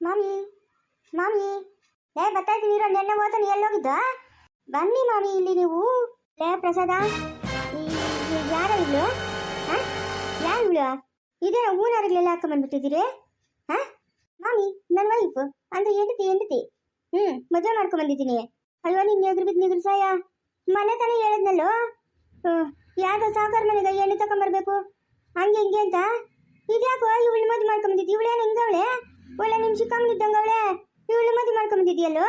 ಮಾಮಿ ಮಾಮಿ. ಏ, ಬರ್ತಾ ಇದ್ದೀನಿ ಇರೋ ನೆನ್ನೆ ಹೋತಾನೆ ಎಲ್ಲೋಗಿದ್ದ? ಬನ್ನಿ ಮಾಮಿ, ಇಲ್ಲಿ ನೀವು. ಲೇ, ಪ್ರಸಾದ ಯಾರ ಇವ್ಳು? ಹಾಂ? ಯಾರು ಇದೇ ಇದೇನೋ ಊನಾರಿಗಳೆಲ್ಲ ಹಾಕೊಂಬಂದ್ಬಿಟ್ಟಿದ್ದೀರಿ ಹಾಂ? ಮಾಮಿ ನನ್ನ ವೈಫ್ ಅಂದ್ರೆ ಹೆಂಡತಿ ಹೆಂಡತಿ. ಹ್ಞೂ ಮದುವೆ ಮಾಡ್ಕೊಂಬಂದಿದ್ದೀನಿ ಅಯ್ಯೋ ನಿನ್ನ ಎದುರು ಬಿದ್ದು ನಿದ್ರು ಸಾಯ? ಮನೆ ತಾನೇ ಹೇಳಿದ್ನಲ್ಲೋ? ಹ್ಞೂ ಸಾಕಾರ ಮನೆ ಮನೆಗೆ ಎಣ್ಣೆ ತಗೊಂಬರ್ಬೇಕು ಹಂಗೆ, ಹಿಂಗೆ ಅಂತ? ಇದ್ಯಾಕೋ ಇವಳು ಮದುವೆ ಮಾಡ್ಕೊಂಬಂದಿದ್ದು ಇವಳೇನು ಹಿಂಗವಳೆ? ಒಳ್ಳೆ ನಿಮ್ಮ ಅವಳೆ ಇವಳು ಮದುವೆ ಮಾಡ್ಕೊಂಬಂದಿದ್ಯಲ್ಲೋ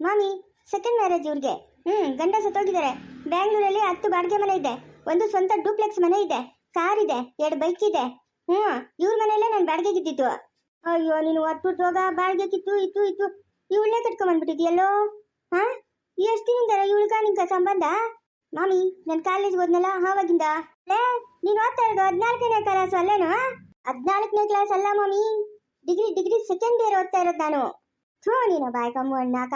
ಮಾಮಿ ಸೆಕೆಂಡ್ ಮ್ಯಾರೇಜ್ ಇವ್ರಿಗೆ. ಹ್ಞೂ ಗಂಡ ಸತ್ತೋಗಿದ್ದಾರೆ ಬ್ಯಾಂಗ್ಳೂರಲ್ಲಿ ಹತ್ತು ಬಾಡಿಗೆ ಮನೆ ಇದೆ. ಒಂದು ಸ್ವಂತ ಡೂಪ್ಲೆಕ್ಸ್ ಮನೆ ಇದೆ. ಕಾರ್ ಇದೆ, ಎರಡು ಬೈಕ್ ಇದೆ. ಹ್ಞೂ ಇವ್ರ ಮನೆಯಲ್ಲೇ ನಾನು ಬಾಡಿಗೆಗಿದ್ದಿದ್ದು ಅಯ್ಯೋ, ನೀನು ಒಟ್ಬಿಟ್ಟು ಹೋಗ, ಬಾಡಿಗೆ ಕಿತ್ತು, ಇತ್ತು ಇತ್ತು. ಇವಳನ್ನೇ ಕಟ್ಕೊಂಬಂದ್ಬಿಟ್ಟಿದ್ಯಲ್ಲೋ ಹಾಂ? ಎಷ್ಟು ದಿನದಿಂದ ಇವಳಿಗ ನಿಂಗೆ ಸಂಬಂಧ? ಮಾಮಿ, ನಾನು ಕಾಲೇಜ್ಗೆ ಹೋದ್ನಲ್ಲ, ಆವಾಗಿಂದ. ಲೇ, ನೀನು ಓದ್ತಾ ಇರೋದು ಹದಿನಾಲ್ಕನೇ ಕ್ಲಾಸ್ ಅಲ್ಲೇನು? ಹದಿನಾಲ್ಕನೇ ಕ್ಲಾಸ್ ಅಲ್ಲ ಮಾಮಿ. ಡಿಗ್ರಿ ಡಿಗ್ರಿ ಸೆಕೆಂಡ್ ಇಯರ್ ಓದ್ತಾ ಇರೋದು ನಾನು. ಥೂ, ನೀನು ಬಾಯ್ ಕಮ್ಮು ಅಣ್ಣಾಕ.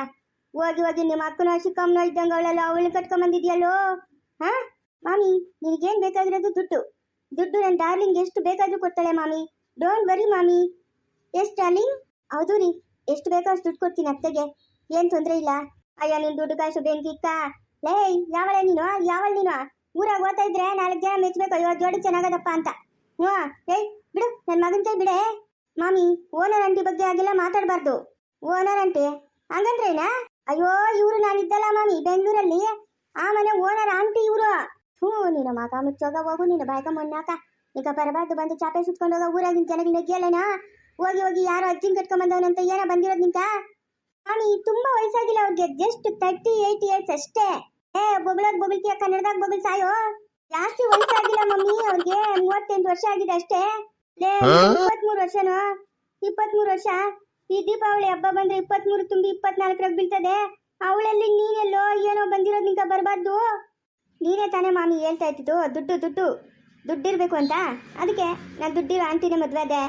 ಹೋಗಿ ಹೋಗಿ ನಿಮ್ಮ ಅಕ್ಕನ ಚಿಕ್ಕಮ್ಮನ ಇದ್ದಂಗೆ ಅವಳೆಲ್ಲ ಅವಳನ್ನ ಕಟ್ಕೊಂಬಂದಿದ್ಯಲ್ಲೋ ಹಾ? ಮಾಮಿ, ನಿನಗೇನು ಬೇಕಾಗಿರೋದು ದುಡ್ಡು? ದುಡ್ಡು ನನ್ನ ಡಾರ್ಲಿಂಗ್ ಎಷ್ಟು ಬೇಕಾದ್ರೂ ಕೊಡ್ತಾಳೆ ಮಾಮಿ. ಡೋಂಟ್ ವರಿ ಮಾಮಿ. ಎಷ್ಟು ಡಾರ್ಲಿಂಗ್? ಹೌದು ರೀ. ಎಷ್ಟು ಬೇಕೋ ಅಷ್ಟು ದುಡ್ಡು ಕೊಡ್ತೀನಿ ಅತ್ತೆಗೆ. ಏನು ತೊಂದರೆ ಇಲ್ಲ. ಅಯ್ಯೋ, ನಿನ್ ದುಡ್ಡು ಕಾಯಿಸು ಬೆಂಕಿ ಇಕ್ಕ ಲೇ, ಯಾವಳೆ ನೀನು? ಯಾವಳ ನೀನು? ಊರಾಗ ಓದ್ತಾ ಇದ್ರೆ ನಾಲ್ಕು ಜನ ಮೆಚ್ಚಬೇಕು ಅಯ್ಯೋ, ಜೋಡಿ ಚೆನ್ನಾಗದಪ್ಪ ಅಂತ. ಹ್ಞೂ, ಏಯ್, ಬಿಡು. ನನ್ನ ಮಗನ ಕೈ ಬಿಡೆ. ಮಾಮಿ, ಓನರ್ ಆಂಟಿ ಬಗ್ಗೆ ಆಗಿಲ್ಲ ಮಾತಾಡಬಾರ್ದು. ಓನರ್ ಆಂಟಿ ಹಂಗಂದ್ರೇನಾ? ಅಯ್ಯೋ, ಇವರು ನಾನಿದ್ದಲ್ಲ ಮಾಮಿ, ಬೆಂಗಳೂರಲ್ಲಿ. ಆ ಮನೆ ಓನರ್ ಆಂಟಿ ಇವರು. ಹ್ಞೂ, ನೀನು ಮಗ ಮುಚ್ಚೋಗ, ಹೋಗು, ನೀನು ಬಾಯ್ಕ ಮೊನ್ನಾಕ ಈಗ ಬರಬಾರ್ದು, ಬಂದು ಚಾಪೆ ಸುತ್ಕೊಂಡು ಹೋಗ, ಊರಾಗಿನ ಜನಗಳು ನೆಗ್ಗಿಯಲ್ಲೇನಾ? ಹೋಗಿ ಹೋಗಿ ಯಾರೋ ಅಜ್ಜಿನ ಕಟ್ಕೊಂಡ್ ಬಂದವನಂತ ಏನೋ ಬಂದಿರೋದು ನಿಂತ ಮಾಮಿ, ತುಂಬಾ ವಯಸ್ಸಾಗಿಲ್ಲ ಅವ್ರಿಗೆ, ಜಸ್ಟ್ ತರ್ಟಿ, ಏಯ್ಟ್ ಇಯರ್ಸ್ ಅಷ್ಟೇ. ಏ ಬೊಗಳಾಗ ಬೊಗಳ್ತೀಯ ಕನ್ನಡದಾಗ ಬೊಗಳ್ ಸಾಯೋ? ಜಾಸ್ತಿ ವಯಸ್ಸಾಗಿಲ್ಲ ಮಮ್ಮಿ ಅವ್ರಿಗೆ ಮೂವತ್ತೆಂಟು ವರ್ಷ ಆಗಿದೆ ಅಷ್ಟೇ. ಇಪ್ಪತ್ಮೂರು ವರ್ಷನೋ? ಇಪ್ಪತ್ಮೂರು ವರ್ಷ? ಈ ದೀಪಾವಳಿ ಹಬ್ಬ ಬಂದ್ರೆ ಇಪ್ಪತ್ಮೂರು ತುಂಬಿ ಇಪ್ಪತ್ನಾಲ್ಕರಾಗ ಬೀಳ್ತದೆ. ಅವಳಲ್ಲಿ ನೀನೆಲ್ಲೋ ಏನೋ ಬಂದಿರೋದು ನಿಂಕ ಬರಬಾರ್ದು. ನೀನೇ ತಾನೇ ಮಾಮಿ ಹೇಳ್ತಾ ಇದ್ದಿದ್ದು ದುಡ್ಡು ದುಡ್ಡು. ದುಡ್ಡಿರ್ಬೇಕು ಅಂತ. ಅದಕ್ಕೆ ನಾನು ದುಡ್ಡಿರೋ ಆಂಟಿನೇ ಮದುವೆ ಅದೇ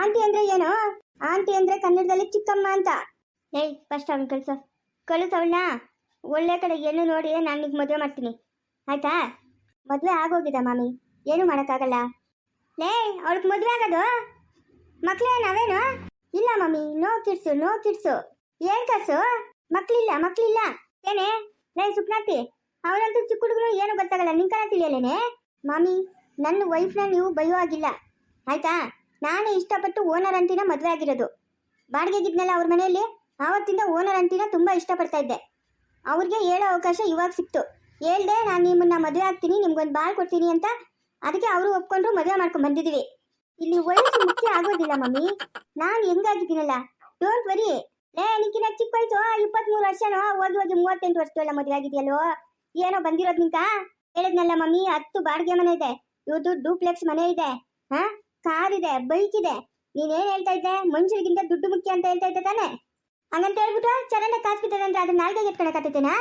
ಆಂಟಿ ಅಂದ್ರೆ ಏನು? ಆಂಟಿ ಅಂದ್ರೆ ಕನ್ನಡದಲ್ಲಿ ಚಿಕ್ಕಮ್ಮ ಅಂತ. ಏಯ್ ಫಸ್ಟ್ ಅವ್ನು ಕಳ್ಸು. ಕಳಿಸು ಅವಳನ್ನ. ಒಳ್ಳೆ ಕಡೆ ಏನು ನೋಡಿ ನಾನು ನಿಂಗೆ ಮದುವೆ ಮಾಡ್ತೀನಿ. ಆಯ್ತಾ? ಮದುವೆ ಆಗೋಗಿದೆ ಮಾಮಿ. ಏನು ಮಾಡೋಕ್ಕಾಗಲ್ಲ. ಲೇ, ಅವಳಿಗೆ ಮದುವೆ ಆಗೋದು? ಮಕ್ಳೇ ನಾವೇನು? ಇಲ್ಲ mummy, no kids no kids. ಏನ್ ಕರ್ಸು ಮಕ್ಳಿಲ್ಲ ಮಕ್ಳಿಲ್ಲ. ಏನೇ? ಲೇ ಸುಪ್ನಾತಿ ಅವನಂತೂ ಚಿಕ್ಕ ಹುಡುಗರು ಏನು ಗೊತ್ತಾಗಲ್ಲ ನಿಂಕನ ತಿಳಿಯಲೇನೆ? ಮಮ್ಮಿ, ನನ್ನ ವೈಫ್ನ ನೀವು ಬಯೋ ಆಗಿಲ್ಲ ಆಯ್ತಾ? ನಾನೇ ಇಷ್ಟಪಟ್ಟು ಓನರ್ ಅಂತಿನ ಮದುವೆ ಆಗಿರೋದು. ಬಾಡಿಗೆಗಿದ್ನಲ್ಲ ಅವ್ರ ಮನೆಯಲ್ಲಿ, ಆವತ್ತಿಂದ ಓನರ್ ಅಂತಿನ ತುಂಬಾ ಇಷ್ಟಪಡ್ತಾ ಇದ್ದೆ. ಅವ್ರಿಗೆ ಹೇಳೋ ಅವಕಾಶ ಇವಾಗ ಸಿಕ್ತು. ಹೇಳ್ದೆ, ನಾನು ನಿಮ್ಮನ್ನ ಮದುವೆ ಆಗ್ತೀನಿ, ನಿಮ್ಗೊಂದು ಬಾಳ್ ಕೊಡ್ತೀನಿ ಅಂತ ಅದಕ್ಕೆ ಅವರು ಒಪ್ಕೊಂಡ್ರು ಮದುವೆ ಮಾಡ್ಕೊಂಡು ಬಂದಿದೀವಿ. ಇಲ್ಲಿ ವಯಸ್ಸು ಮುಖ್ಯ ಆಗೋದಿಲ್ಲ ಮಮ್ಮಿ. ನಾನು ಹೆಂಗಾಗಿದ್ದೀನಲ್ಲ? ಡೋಂಟ್ ವರಿ ಏ ನಿಕ್ಕಿನ ಚಿಕ್ಕ ವಯಸ್ಸು, ಇಪ್ಪತ್ಮೂರು ವರ್ಷನೋ, ಹೋಗಿ ಹೋಗಿ ಮೂವತ್ತೆಂಟು ವರ್ಷದಲ್ಲ ಮದುವೆ ಆಗಿದೆಯಲ್ಲೋ? ಏನೋ ಬಂದಿರೋದು ನಿಂತ ಹೇಳಿದ್ನಲ್ಲ ಮಮ್ಮಿ, ಹತ್ತು ಬಾಡಿಗೆ ಮನೆ ಇದೆ. ಇವ್ರದ್ದು ಡೂಪ್ಲೆಕ್ಸ್ ಮನೆ ಇದೆ. ಹಾ? ಕಾರ್ ಇದೆ ಬೈಕ್ ಇದೆ. ನೀನೇನ್ ಹೇಳ್ತಾ ಇದ್ದೆ? ಮನುಷ್ಯರಿಗಿಂತ ದುಡ್ಡು ಮುಖ್ಯ ಅಂತ ಹೇಳ್ತಾ ಇದ್ದೆ ತಾನೆ. ಹಂಗಂತ ಹೇಳ್ಬಿಟ್ಟು ಚರಂಡಿ ಕಾಸು ಬಿದ್ದದಂದ್ರೆ ಅದನ್ನ ನಾಲ್ಗೆ ಎತ್ಕೊಳಕತ್ತೇನಾ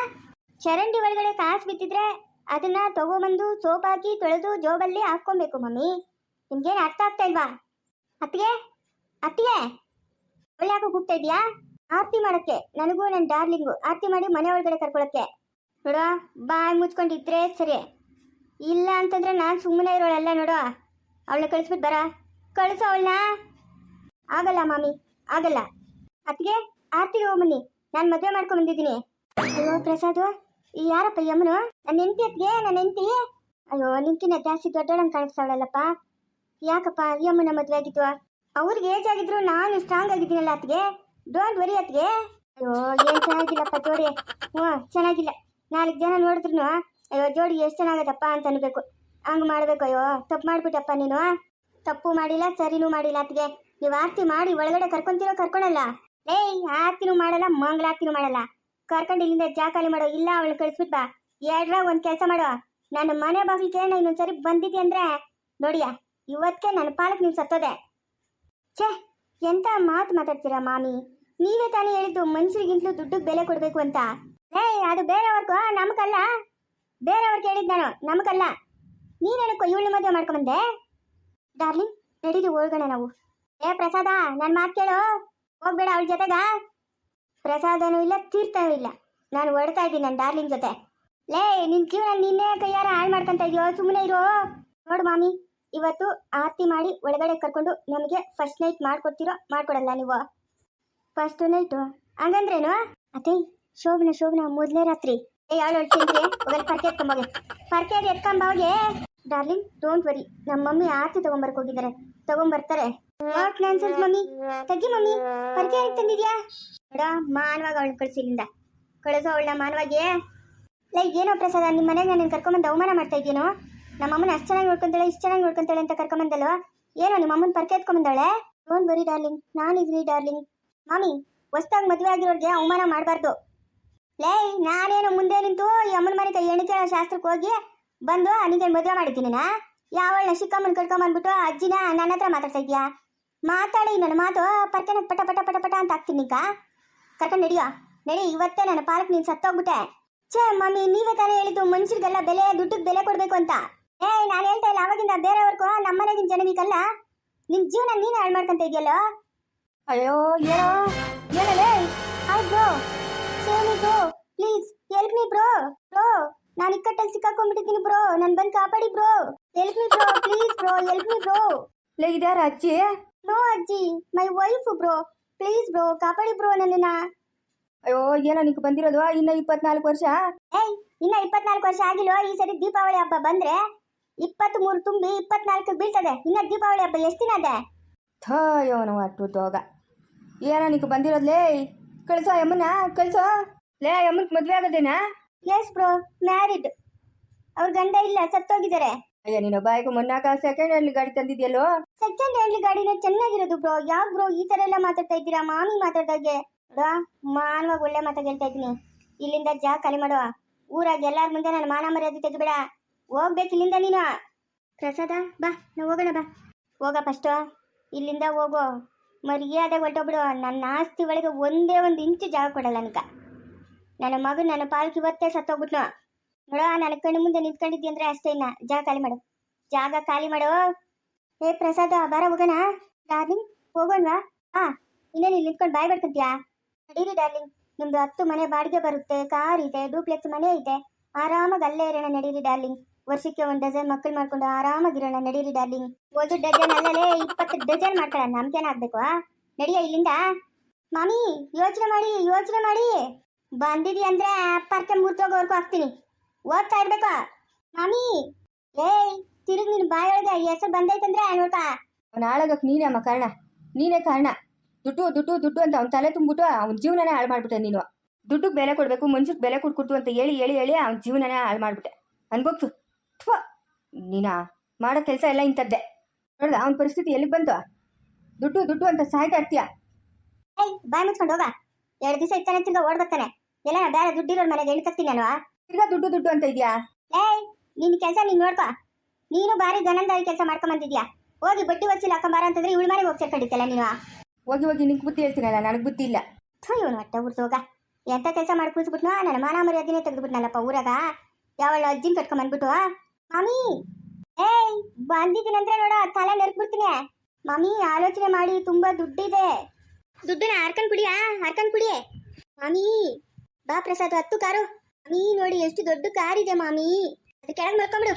ಚರಂಡಿ ಒಳಗಡೆ ಕಾಸು ಬಿದ್ದಿದ್ರೆ ಅದನ್ನ ತಗೊಂಬಂದು ಸೋಪ್ ಹಾಕಿ ತೊಳೆದು ಜೋಬಲ್ಲಿ ಹಾಕೊಬೇಕು ಮಮ್ಮಿ. ನಿಮ್ಗೇನು ಅರ್ಥ ಆಗ್ತಾ ಇಲ್ವಾ? ಅತ್ತಿಗೆ? ಅತ್ತಿಗೆ? ಒಳ್ಳೆ ಯಾಕೋ ಕೂಗ್ತಾ ಇದೀಯಾ ಆರತಿ ಮಾಡಕ್ಕೆ. ನನಗೂ ನನ್ನ ಡಾರ್ಲಿಂಗು. ಆರತಿ ಮಾಡಿ ಮನೆ ಒಳಗಡೆ ಕರ್ಕೊಳಕ್ಕೆ. ನೋಡ ಬಾಯ್ ಮುಚ್ಕೊಂಡಿದ್ರೆ ಸರಿ. ಇಲ್ಲ ಅಂತಂದ್ರೆ ನಾನು ಸುಮ್ಮನೆ ಇರೋಳಲ್ಲ ನೋಡು ಅವಳನ್ನ ಕಳಿಸ್ಬಿಟ್ಟು ಬರ. ಕಳಿಸೋ ಅವಳನ್ನ. ಆಗಲ್ಲ ಮಾಮಿ, ಆಗಲ್ಲ. ಅತ್ತಿಗೆ, ಆರ್ತಿಗೆ ಹೋಗ್ಬನ್ನಿ ನಾನು ಮದುವೆ ಮಾಡ್ಕೊಂಡ್ ಬಂದಿದ್ದೀನಿ. ಅಯ್ಯೋ ಪ್ರಸಾದ್ ಯಾರಪ್ಪ ಈ ಯಮ್ಮನು ನನ್ನ ಹೆಂಡತಿ ಅತ್ತಿಗೆ, ನನ್ನ ಹೆಂಡತಿ? ಅಯ್ಯೋ ನಿನ್ಕಿನ ಜಾಸ್ತಿ ದೊಡ್ಡವಳಂಗೆ ಕಾಣಿಸ್ತಾವಳಲ್ಲಪ್ಪ. ಯಾಕಪ್ಪ ಯಮ್ಮನ ಮದುವೆ ಆಗಿತ್ತು ಅವ್ರಿಗೆ ಏಜ್ ಆಗಿದ್ರು ನಾನು ಸ್ಟ್ರಾಂಗ್ ಆಗಿದ್ದೀನಲ್ಲ ಅತ್ತಿಗೆ. ಡೋಂಟ್ ವರಿ ಅತ್ತಿಗೆ. ಅಯ್ಯೋ, ಏನ್ ಚೆನ್ನಾಗಿಲ್ಲಪ್ಪ ಜೋಡಿ. ಹ್ಞೂ, ಚೆನ್ನಾಗಿಲ್ಲ. ನಾಲ್ಕು ಜನ ನೋಡಿದ್ರು ಅಯ್ಯೋ, ಜೋಡಿ ಎಷ್ಟು ಚೆನ್ನಾಗದಪ್ಪ ಅಂತ ಅನ್ಬೇಕು. ಹಂಗ್ ಮಾಡ್ಬೇಕು, ಅಯ್ಯೋ, ತಪ್ಪು ಮಾಡ್ಬಿಟ್ಟಪ್ಪ ನೀನು. ತಪ್ಪು ಮಾಡಿಲ್ಲ, ಸರಿನೂ ಮಾಡಿಲ್ಲ ಅತ್ತಿಗೆ. ನೀವು ಆರತಿ ಮಾಡಿ ಒಳಗಡೆ ಕರ್ಕೊಂತೀರೋ ಕರ್ಕೊಳಲ್ಲ. ಏಯ್, ಆರತಿನೂ ಮಾಡಲ್ಲ, ಮಂಗಳಾರತಿನೂ ಮಾಡಲ್ಲ. ಕರ್ಕೊಂಡು ಇಲ್ಲಿಂದ ಜಾಕಾಲಿ ಮಾಡೋ, ಇಲ್ಲ ಅವಳು ಕಳಿಸ್ಬಿಟ್ ಬಾ. ಎರಡ್ರಾಗ ಒಂದ್ ಕೆಲಸ ಮಾಡೋ. ನನ್ನ ಮನೆ ಬಾಗಿಲು ಕೇಳ ಇನ್ನೊಂದ್ಸರಿ ಬಂದಿದ್ದೆ ಅಂದ್ರೆ? ನೋಡಿಯಾ ಇವತ್ತಕ್ಕೆ ನನ್ನ ಪಾಲಕ್ ನೀವು ಸತ್ತೋದೆ. ಛೇ, ಎಂತ ಮಾತು ಮಾತಾಡ್ತೀರಾ ಮಾಮಿ? ನೀವೇ ತಾನೇ ಹೇಳಿದ್ದು ಮನುಷ್ಯರಿಗಿಂತಲೂ ದುಡ್ಡಿಗೆ ಬೆಲೆ ಕೊಡಬೇಕು ಅಂತ. ಏ ಅದು ಬೇರೆಯವ್ರಿಗೋ ನಮಗಲ್ಲ ಬೇರೆಯವ್ರಿಗೆ ಹೇಳಿದ್ ನಾನು ನಮಗಲ್ಲ ನೀನೇನಕ್ಕೋ ಇವಳು ಮದುವೆ ಮಾಡ್ಕೊಂಬಂದೆ? ಡಾರ್ಲಿಂಗ್, ನಡೀರಿ, ಹೋಗೋಣ ನಾವು. ಏ ಪ್ರಸಾದ ನನ್ನ ಮಾತು ಕೇಳು. ಹೋಗ್ಬೇಡ, ಅವಳ ಜೊತೆಗ. ಪ್ರಸಾದನೂ ಇಲ್ಲ, ತೀರ್ಥನೂ ಇಲ್ಲ. ನಾನು ಹೊಡ್ತಾ ಇದ್ದೀನಿ ನನ್ನ ಡಾರ್ಲಿಂಗ್ ಜೊತೆ. ಲೇ, ನಿನ್ ಜೀವನ ನಿನ್ನೆ ಕೈಯಾರ ಹಾಳು ಮಾಡ್ಕೊಂತ ಇದೆಯೋ? ಸುಮ್ಮನೆ ಇರೋ. ನೋಡು ಮಾಮಿ, ಇವತ್ತು ಆರತಿ ಮಾಡಿ ಒಳಗಡೆ ಕರ್ಕೊಂಡು ನಮಗೆ ಫಸ್ಟ್ ನೈಟ್ ಮಾಡ್ಕೊಡ್ತೀರೋ ಮಾಡ್ಕೊಡಲ್ಲ ನೀವು? ಫಸ್ಟ್ ನೈಟು ಹಂಗಂದ್ರೇನು? ಅದೇ ಶೋಭನ ಶೋಭನ ಮೊದಲನೇ ರಾತ್ರಿ. ಏ, ಯಾಳು ಹೊಡ್ತೀನಿ ಪರ್ಕೆ ಎತ್ಕೊಂಬೋಗೆ ಪರ್ಕೆ ಅದು ಎತ್ಕೊಂಬೋಗೆ ಡಾರ್ಲಿಂಗ್ ಡೋಂಟ್ ವರಿ ನಮ್ಮ ಮಮ್ಮಿ ಆರ್ತಿ ಹೋಗಿದಾರೆ. ಹೋಗಿದ್ದಾರೆ ತಗೊಂಬರ್ತಾರೆ ಮಮ್ಮಿ? ತಗ್ಗಿ ಮಮ್ಮಿ. ಪರ್ಕೆ ಹೇಗೆ ತಂದಿದ್ಯಾ? ನೋಡ ಮಾನವಾಗ ಕಳಿಸಿ ಅವಳನ್ನ ಮಾನವಾಗಿ. ಏನೋ ಪ್ರಸಾದ ನಿಮ್ಮ ಮನೆಗೆ ನಾನು ಕರ್ಕೊಂಬಂದು ಅವಮಾನ ಮಾಡ್ತಾ ಇದ್ದೀನೋ? ನಮ್ಮ ಅಮ್ಮನ ಅಷ್ಟು ಚೆನ್ನಾಗಿ ನೋಡ್ಕೊಂತಾಳೆ, ಇಷ್ಟು ಚೆನ್ನಾಗಿ ನೋಡ್ಕೊಂತಾಳೆ ಅಂತ ಕರ್ಕೊಂಬಂದಲ್ವಾ? ಏನೋ ನಿಮ್ಮ ಅಮ್ಮನ ಪರ್ಕೆ ಎತ್ಕೊಂಬಂದಾಳೆ? ಡೋಂಟ್ ಬರಿ ಡಾರ್ಲಿಂಗ್ ನಾನಿದ್ದೀನಿ ಡಾರ್ಲಿಂಗ್ ಮಾಮಿ, ಹೊಸ್ದಾಗಿ ಮದುವೆ ಆಗಿರೋರಿಗೆ ಅವಮಾನ ಮಾಡಬಾರ್ದು. ಲೇ, ನಾನೇನು ಮುಂದೆ ನಿಂತು ಈ ಅಮ್ಮನ ಮನೆ ಕೈ ಎಣಿಕೆ ಶಾಸ್ತ್ರಕ್ಕೆ ಹೋಗಿ ಬಂದು ನಿಂಗೆ ಮದುವೆ ಮಾಡಿದ್ದೀನಿ ನಾ? ಯಾವಳ ಶಿಕ್ಕಮ್ಮನ ಕರ್ಕೊಂಬಂದ್ಬಿಟ್ಟು ಅಜ್ಜಿನ ನನ್ನ ಹತ್ರ ಮಾತಾಡ್ತಾ ಇದೀಯಾ ಮಾತಾಡಿ ನನ್ನ ಮಾತು ಪರ್ಕೆನ ಪಟ ಪಟ ಪಟ ಪಟ ಅಂತ ಹಾಕ್ತೀನಿ ನಿಂಕ ಕರ್ಕೊಂಡು ನಡಿಯೋ? ನಡಿ ಇವತ್ತೇ ನನ್ನ ಪಾಲಕ್ ನೀನು ಸತ್ತೋಗ್ಬಿಟ್ಟೆ. ಛೇ ಮಮ್ಮಿ ನೀವೇ ತಾನೇ ಹೇಳಿದ್ದು ಮನುಷ್ಯರಿಗೆಲ್ಲ ಬೆಲೆ ದುಡ್ಡಿಗೆ ಬೆಲೆ ಕೊಡ್ಬೇಕು ಅಂತ. ಏ ನಾನು ಹೇಳ್ತಾ ಇಲ್ಲ ಅವಾಗಿಂದ ಬೇರೆಯವ್ರಿಗೂ ನಮ್ಮ ಮನೆಗಿನ ನಿನ್ನ ನಿನ್ ಜೀವನ ನೀನು ಹಾಳು ಮಾಡ್ಕೊಂತ ಇದೆಯಲ್ಲೋ? ಅಯ್ಯೋ ಏನೋ? ಏನಲೇ hi bro. Save me bro please help me bro. Bro ನಾನು ಇಕ್ಕಟ್ಟಲ್ಲಿ ಸಿಕ್ಕಾಕೊಂಡ್ಬಿಟ್ಟಿದ್ದೀನಿ ಬ್ರೋ. ನಾನು ಬಂದು ಕಾಪಾಡಿ bro. Help me bro please bro help me bro. ಲೇ ಇದ್ಯಾರ ಅಜ್ಜಿ? ನೋ ಅಜ್ಜಿ my wife bro. Please bro ಕಾಪಾಡಿ ಬ್ರೋ ನನ್ನನ್ನ. ಅಯ್ಯೋ ಏನೋ ನಿಂಗೆ ಬಂದಿರೋದು? ಇನ್ನ ಇಪ್ಪತ್ನಾಲ್ಕು ವರ್ಷ? ಏಯ್ ಇನ್ನ ಇಪ್ಪತ್ನಾಲ್ಕು ವರ್ಷ ಆಗಿಲ್ವ? ಈ ಸರಿ ದೀಪಾವಳಿ ಹಬ್ಬ ಬಂದ್ರೆ ಇಪ್ಪತ್ತ್ ಮೂರು ತುಂಬಿ ಇಪ್ಪತ್ನಾಲ್ಕು ಬೀಳ್ತದೆ. ಇನ್ನ ದೀಪಾವಳಿ ಹಬ್ಬ ಎಷ್ಟು ದಿನ ಅದೇ ಥಯೋನು ಅಟ್ಟು ತೋಗ. ಏನೋ ನಿಂಗೆ ಬಂದಿರೋದ್ಲೇ ಕಳಿಸೋ ಅಮ್ಮನ ಕಳ್ಸೋ? ಲೇ ಯಮ್ಮನ್ ಮದ್ವೆ ಆಗೋದೇನಾ? ಎಸ್ ಬ್ರೋ ಮ್ಯಾರಿಡ್ ಅವ್ರ ಗಂಡ ಇಲ್ಲ ಸತ್ತೋಗಿದ್ದಾರೆ. ಅಯ್ಯ, ನೀನು ಬಾಯಿಗೆ ಮೊನ್ನಾಕ ಸೆಕೆಂಡ್ ಹ್ಯಾಂಡ್ ಗಾಡಿ ತಂದಿದ್ಯಲ್ಲೋ? ಸೆಕೆಂಡ್ ಹ್ಯಾಂಡ್ ಗಾಡಿನ ಚೆನ್ನಾಗಿರೋದು ಬ್ರೋ ಯಾಕೆ ಬ್ರೋ ಈ ತರ ಎಲ್ಲ ಮಾತಾಡ್ತಾ ಇದ್ದೀರಾ? ಮಾಮಿ ಮಾತಾಡ್ದಾಗೆ. ಬ್ರೋ ಮಾನವಾಗಿ ಒಳ್ಳೆ ಮಾತಾಗ ಹೇಳ್ತಾ ಇದ್ದೀನಿ. ಇಲ್ಲಿಂದ ಜಾ, ಖಾಲಿ ಮಾಡುವ. ಊರಾಗ ಎಲ್ಲಾರ ಮುಂದೆ ನನ್ನ ಮಾನ ಮರ್ಯಾದೆ ತೆಗಿಬೇಡ ಹೋಗ್ಬೇಕು ಇಲ್ಲಿಂದ ನೀನು. ಪ್ರಸಾದ, ಬಾ, ನಾವು ಹೋಗೋಣ, ಬಾ. ಹೋಗ ಫಸ್ಟು ಇಲ್ಲಿಂದ ಹೋಗು. ಮರ್ಯಾದೆ ಹೊಟ್ಟೋಗ್ಬಿಡು ನನ್ನ ಆಸ್ತಿ ಒಳಗೆ ಒಂದೇ ಒಂದು ಇಂಚು ಜಾಗ ಕೊಡಲ್ಲ ನನಗೆ. ನನ್ನ ಮಗನ ನನ್ನ ಪಾಲ್ಕಿ ಇವತ್ತೇ ಸತ್ತೋಗ್ಬಿಟ್ನು. ನೋಡ, ನನ್ನ ಕಣ್ಣು ಮುಂದೆ ನಿಂತ್ಕೊಂಡಿದ್ದಿ ಅಂದ್ರೆ ಅಷ್ಟೇ ಇನ್ನ. ಜಾಗ ಖಾಲಿ ಮಾಡು. ಜಾಗ ಖಾಲಿ ಮಾಡು. ಏ, ಪ್ರಸಾದ, ಬಾರ ಹೋಗೋಣ? ಡಾರ್ಲಿಂಗ್, ಹೋಗೋಣವಾ? ಹಾ ಇನ್ನೇನು ಇಲ್ಲಿ ನಿಂತ್ಕೊಂಡು ಬಾಯ್ ಬಿಡ್ಕೊಂತೀಯಾ ನಡೀರಿ ಡಾರ್ಲಿಂಗ್. ನಿಮ್ದು ಹತ್ತು ಮನೆ ಬಾಡಿಗೆ ಬರುತ್ತೆ. ಕಾರ್ ಇದೆ, ಡೂಪ್ಲೆಕ್ಸ್ ಮನೆ ಇದೆ. ಆರಾಮಾಗಿ ಅಲ್ಲೇ ಇರೋಣ, ನಡೀರಿ ಡಾರ್ಲಿಂಗ್. ವರ್ಷಕ್ಕೆ ಒಂದು ಡಜನ್ ಮಕ್ಕಳು ಮಾಡ್ಕೊಂಡು ಆರಾಮಾಗಿರೋಣ ನಡೀರಿ ಡಾರ್ಲಿಂಗ್. ಒಂದು ಡಜನ್ ಅಲ್ಲಲೇ ಇಪ್ಪತ್ತು ಡಜನ್ ಮಾಡ್ಕೊಳ್ಳೋಣ ನಮ್ಗೇನ ಆಗ್ಬೇಕು ನಡಿಯ ಇಲ್ಲಿಂದ? ಮಾಮಿ, ಯೋಚನೆ ಮಾಡಿ ಯೋಚನೆ ಮಾಡಿ. ಬಂದಿದಿ ಅಂದ್ರೆ ಪರ್ಕೆ ಮುರ್ತೋಗೋವರೆಗೂ ಹಾಕ್ತೀನಿ. ಓದ್ತಾ ಇರ್ಬೇಕು. ಮಾಮಿ ಏಯ್ ತಿರುಗಿ ನಿನ್ ಬಾಯೊಳಗೆ ಹೆಸರು ಬಂದೈತಂದ್ರೆ ನೋಡ್ಕ ಅವ್ನ ಹಾಳಾಗಕ್ ನೀನೇ ಅಮ್ಮ ಕಾರಣ. ನೀನೇ ಕಾರಣ. ದುಡ್ಡು ದುಡ್ಡು ದುಡ್ಡು ಅಂತ ಅವ್ನ ತಲೆ ತುಂಬಿಟ್ಟು ಅವ್ನ ಜೀವನನೇ ಹಾಳು ಮಾಡ್ಬಿಟ್ಟೆ ನೀನು. ದುಡ್ಡುಗೆ ಬೆಲೆ ಕೊಡಬೇಕು ಮನುಷ್ಯಗೆ ಬೆಲೆ ಕೊಟ್ಕೊಡ್ತು ಅಂತ ಹೇಳಿ ಹೇಳಿ ಹೇಳಿ ಅವ್ನ ಜೀವನನೇ ಹಾಳು ಮಾಡ್ಬಿಟ್ಟೆ. ಅನ್ಬೋಗ್ತು ಥ್ವ ನೀನ? ಮಾಡೋ ಕೆಲಸ ಎಲ್ಲ ಇಂಥದ್ದೇ. ನೋಡ್ದ ಅವನ ಪರಿಸ್ಥಿತಿ ಎಲ್ಲಿಗೆ ಬಂತು? ದುಡ್ಡು ದುಡ್ಡು ಅಂತ ಸಾಯ್ತಾ ಇರ್ತೀಯ? ಏಯ್ ಬಾಯ್ ಮುಚ್ಕೊಂಡು ಹೋಗ. ಎರಡು ದಿವಸ ಇತ್ತಾನೆ ತಿರ್ಗ ಓಡ್ ಬರ್ತಾನೆ. ಎಲ್ಲ ಬೇರೆ ದುಡ್ಡಿರೋರ್ ಮನೆಗೆ ಎಣ್ತಕ್ತೀನಿ ನಾನು. ತಿರ್ಗಾ ದುಡ್ಡು ದುಡ್ಡು ಅಂತ ಇದೆಯಾ? ಏಯ್ ನಿನ್ ಕೆಲಸ ನೀನ್ ನೋಡ್ಕೋ. ನೀನು ಬಾರಿ ಜನಂದಾಗಿ ಕೆಲಸ ಮಾಡ್ಕೊಂಬಂದಿದ್ಯಾ? ಹೋಗಿ ಬಟ್ಟಿ ವಚ್ಚಿಲ್ಲ ಹಾಕೊಂಬಾರ ಅಂತಂದ್ರೆ ಇವಳು ಮಾರಿ ಹೋಗಿ ಸೇರ್ಕೊಂಡಿದ್ದಲ್ಲ ನೀನು? ಹೋಗಿ ಹೋಗಿ ನಿಂಗೆ ಬುದ್ಧಿ ಹೇಳ್ತೀನಲ್ಲ ನನಗೆ ಬುದ್ಧಿ ಇಲ್ಲ. ಥೂ ಇವನು ಹೊಟ್ಟೆ ಹೋಗ. ಎಂತ ಕೆಲಸ ಮಾಡಿ ಕೂತ್ಬಿಟ್ನೋ ನನ್ನ ಮಾನ ಮರ್ಯಾದಿನೇ ತೆಗೆದ್ಬಿಟ್ನಲ್ಲಪ್ಪ ಊರಾಗ? ಯಾವಳ ಅಜ್ಜಿನ ಕಟ್ಕೊಂಡ್ ಬಂದ್ಬಿಟ್ಟು? ಮಾಮಿ! ಏಯ್ ಬಂದಿದ್ದೀನಂದ್ರೆ ನೋಡ ತಲೆ ನೆರ್ಕ್ಬಿಡ್ತೀನಿ ಮಮ್ಮಿ ಆಲೋಚನೆ ಮಾಡಿ ತುಂಬಾ ದುಡ್ಡಿದೆ. ದುಡ್ಡನ್ನ ಹರ್ಕೊಂಡ್ ಕುಡಿಯಾ? ಹರ್ಕೊಂಡ್ ಕುಡಿ. ಮಮ್ಮಿ ಬಾ ಪ್ರಸಾದ್ ಹತ್ತು ಕಾರು. ಮಾಮಿ, ನೋಡಿ ಎಷ್ಟು ದೊಡ್ಡ ಕಾರ್ ಇದೆ ಮಾಮಿ. ಅದು ಕೆಳಗೆ ಮಲ್ಕೊಂಬಿಡು.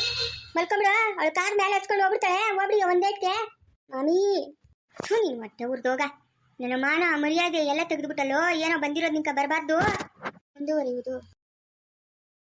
ಮಲ್ಕೊಂಬಿಡು. ಅವಳು ಕಾರ್ ಮೇಲೆ ಹಚ್ಕೊಂಡು ಹೋಗ್ಬಿಡ್ತಾಳೆ. ಹೋಗ್ಬಿಡಿ ಒಂದೇಟ್ಗೆ ಮಾಮಿ ಹ್ಞೂ ನೀನು ಮತ್ತೆ ಉರ್ದೋಗ ನನ್ನ ಮಾನ ಮರ್ಯಾದೆ ಎಲ್ಲ ತೆಗೆದುಬಿಟ್ಟಲ್ಲೋ? ಏನೋ ಬಂದಿರೋದು ನಿಂಕ ಬರಬಾರ್ದು? ಮುಂದುವರಿಯುವುದು